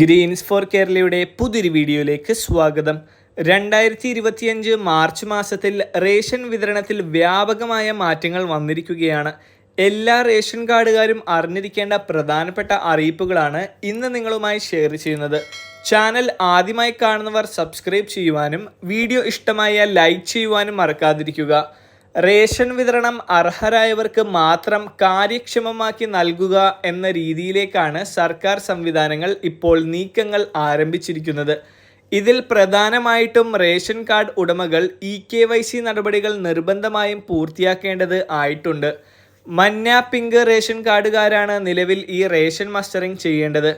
Green's four കേരളയുടെ പുതിയൊരു വീഡിയോയിലേക്ക് സ്വാഗതം. രണ്ടായിരത്തി ഇരുപത്തിയഞ്ച് മാർച്ച് മാസത്തിൽ റേഷൻ വിതരണത്തിൽ വ്യാപകമായ മാറ്റങ്ങൾ വന്നിരിക്കുകയാണ്. എല്ലാ റേഷൻ കാർഡുകാരും അറിഞ്ഞിരിക്കേണ്ട പ്രധാനപ്പെട്ട അറിയിപ്പുകളാണ് ഇന്ന് നിങ്ങളുമായി ഷെയർ ചെയ്യുന്നത്. ചാനൽ ആദ്യമായി കാണുന്നവർ സബ്സ്ക്രൈബ് ചെയ്യുവാനും വീഡിയോ ഇഷ്ടമായ ലൈക്ക് ചെയ്യുവാനും മറക്കാതിരിക്കുക. റേഷൻ വിതരണം അർഹരായവർക്ക് മാത്രം കാര്യക്ഷമമാക്കി നൽകുക എന്ന രീതിയിലേക്കാണ് സർക്കാർ സംവിധാനങ്ങൾ ഇപ്പോൾ നീക്കങ്ങൾ ആരംഭിച്ചിരിക്കുന്നത്. ഇതിൽ പ്രധാനമായിട്ടും റേഷൻ കാർഡ് ഉടമകൾ ഇ കെ വൈ സി നടപടികൾ നിർബന്ധമായും പൂർത്തിയാക്കേണ്ടത് ആയിട്ടുണ്ട്. മഞ്ഞ പിങ്ക് റേഷൻ കാർഡുകാരാണ് നിലവിൽ ഈ റേഷൻ മസ്റ്ററിംഗ് ചെയ്യേണ്ടത്.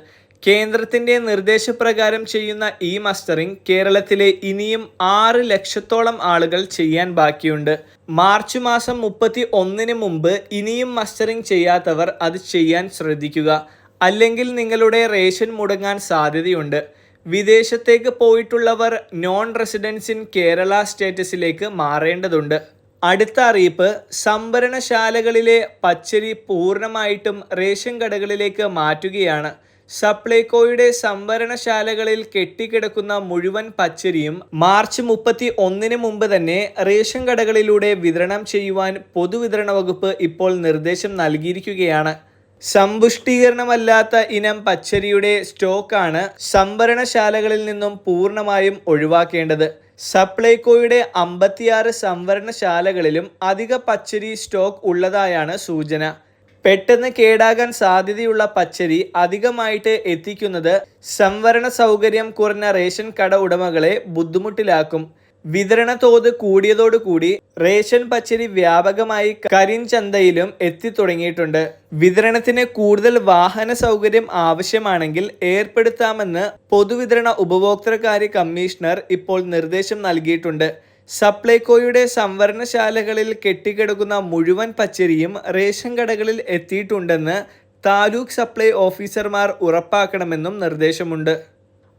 കേന്ദ്രത്തിന്റെ നിർദ്ദേശപ്രകാരം ചെയ്യുന്ന ഈ മസ്റ്ററിംഗ് കേരളത്തിലെ ഇനിയും ആറ് ലക്ഷത്തോളം ആളുകൾ ചെയ്യാൻ ബാക്കിയുണ്ട്. മാർച്ച് മാസം മുപ്പത്തി ഒന്നിന് മുമ്പ് ഇനിയും മസ്റ്ററിംഗ് ചെയ്യാത്തവർ അത് ചെയ്യാൻ ശ്രദ്ധിക്കുക. അല്ലെങ്കിൽ നിങ്ങളുടെ റേഷൻ മുടങ്ങാൻ സാധ്യതയുണ്ട്. വിദേശത്തേക്ക് പോയിട്ടുള്ളവർ നോൺ റെസിഡൻസ് ഇൻ കേരള സ്റ്റേറ്റസിലേക്ക് മാറേണ്ടതുണ്ട്. അടുത്ത അറിയിപ്പ് സംഭരണശാലകളിലെ പച്ചരി പൂർണമായിട്ടും റേഷൻ കടകളിലേക്ക് മാറ്റുകയാണ്. സപ്ലൈകോയുടെ സംഭരണശാലകളിൽ കെട്ടിക്കിടക്കുന്ന മുഴുവൻ പച്ചരിയും മാർച്ച് മുപ്പത്തി ഒന്നിന് മുമ്പ് തന്നെ റേഷൻ കടകളിലൂടെ വിതരണം ചെയ്യുവാൻ പൊതുവിതരണ വകുപ്പ് ഇപ്പോൾ നിർദ്ദേശം നൽകിയിരിക്കുകയാണ്. സമ്പുഷ്ടീകരണമല്ലാത്ത ഇനം പച്ചരിയുടെ സ്റ്റോക്കാണ് സംഭരണശാലകളിൽ നിന്നും പൂർണമായും ഒഴിവാക്കേണ്ടത്. സപ്ലൈകോയുടെ അമ്പത്തിയാറ് സംവരണശാലകളിലും അധിക പച്ചരി സ്റ്റോക്ക് ഉള്ളതായാണ് സൂചന. പെട്ടെന്ന് കേടാകാൻ സാധ്യതയുള്ള പച്ചരി അധികമായിട്ട് എത്തിക്കുന്നത് സംവരണ സൗകര്യം കുറഞ്ഞ റേഷൻ കട ഉടമകളെ ബുദ്ധിമുട്ടിലാക്കും. വിതരണ തോത് കൂടിയതോടുകൂടി റേഷൻ പച്ചരി വ്യാപകമായി കരിഞ്ചന്തയിലും എത്തിത്തുടങ്ങിയിട്ടുണ്ട് വിതരണത്തിന് കൂടുതൽ വാഹന സൗകര്യം ആവശ്യമാണെങ്കിൽ ഏർപ്പെടുത്താമെന്ന് പൊതുവിതരണ ഉപഭോക്തൃകാര്യ കമ്മീഷണർ ഇപ്പോൾ നിർദ്ദേശം നൽകിയിട്ടുണ്ട്. സപ്ലൈകോയുടെ സംവരണശാലകളിൽ കെട്ടിക്കിടക്കുന്ന മുഴുവൻ പച്ചരിയും റേഷൻ കടകളിൽ എത്തിയിട്ടുണ്ടെന്ന് താലൂക്ക് സപ്ലൈ ഓഫീസർമാർ ഉറപ്പാക്കണമെന്നും നിർദ്ദേശമുണ്ട്.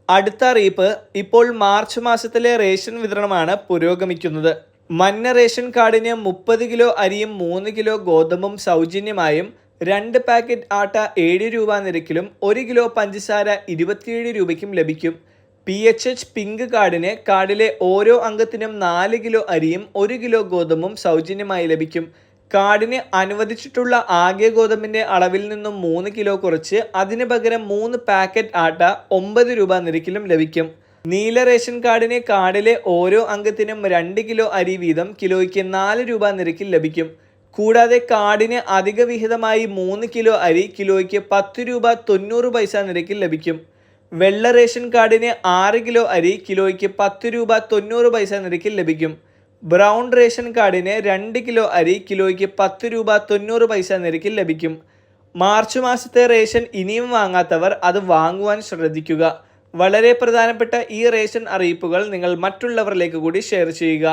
അടുത്ത അറിയിപ്പ് ഇപ്പോൾ മാർച്ച് മാസത്തിലെ റേഷൻ വിതരണമാണ് പുരോഗമിക്കുന്നത്. മഞ്ഞ റേഷൻ കാർഡിന് മുപ്പത് കിലോ അരിയും മൂന്ന് കിലോ ഗോതമ്പും സൗജന്യമായും രണ്ട് പാക്കറ്റ് ആട്ട ഏഴ് രൂപ നിരക്കിലും ഒരു കിലോ പഞ്ചസാര ഇരുപത്തിയേഴ് രൂപയ്ക്കും ലഭിക്കും. പി എച്ച് എച്ച് പിങ്ക് കാർഡിന് കാർഡിലെ ഓരോ അംഗത്തിനും നാല് കിലോ അരിയും ഒരു കിലോ ഗോതമ്പും സൗജന്യമായി ലഭിക്കും. കാർഡിന് അനുവദിച്ചിട്ടുള്ള ആകെ ഗോതമ്പിന്റെ അളവിൽ നിന്നും മൂന്ന് കിലോ കുറച്ച് അതിന് പകരം മൂന്ന് പാക്കറ്റ് ആട്ട ഒമ്പത് രൂപ നിരക്കിലും ലഭിക്കും. നീല റേഷൻ കാർഡിന് കാർഡിലെ ഓരോ അംഗത്തിനും രണ്ട് കിലോ അരി വീതം കിലോയ്ക്ക് നാല് രൂപ നിരക്കിൽ ലഭിക്കും. കൂടാതെ കാർഡിന് അധിക വിഹിതമായി മൂന്ന് കിലോ അരി കിലോയ്ക്ക് പത്ത് രൂപ തൊണ്ണൂറ് പൈസ നിരക്കിൽ ലഭിക്കും. വെള്ള റേഷൻ കാർഡിന് ആറ് കിലോ അരി കിലോയ്ക്ക് പത്ത് രൂപ തൊണ്ണൂറ് പൈസ നിരക്കിൽ ലഭിക്കും. ബ്രൗൺ റേഷൻ കാർഡിന് രണ്ട് കിലോ അരി കിലോയ്ക്ക് പത്ത് രൂപ തൊണ്ണൂറ് പൈസ നിരക്കിൽ ലഭിക്കും. മാർച്ച് മാസത്തെ റേഷൻ ഇനിയും വാങ്ങാത്തവർ അത് വാങ്ങുവാൻ ശ്രദ്ധിക്കുക. വളരെ പ്രധാനപ്പെട്ട ഈ റേഷൻ അറിയിപ്പുകൾ നിങ്ങൾ മറ്റുള്ളവരിലേക്ക് കൂടി ഷെയർ ചെയ്യുക.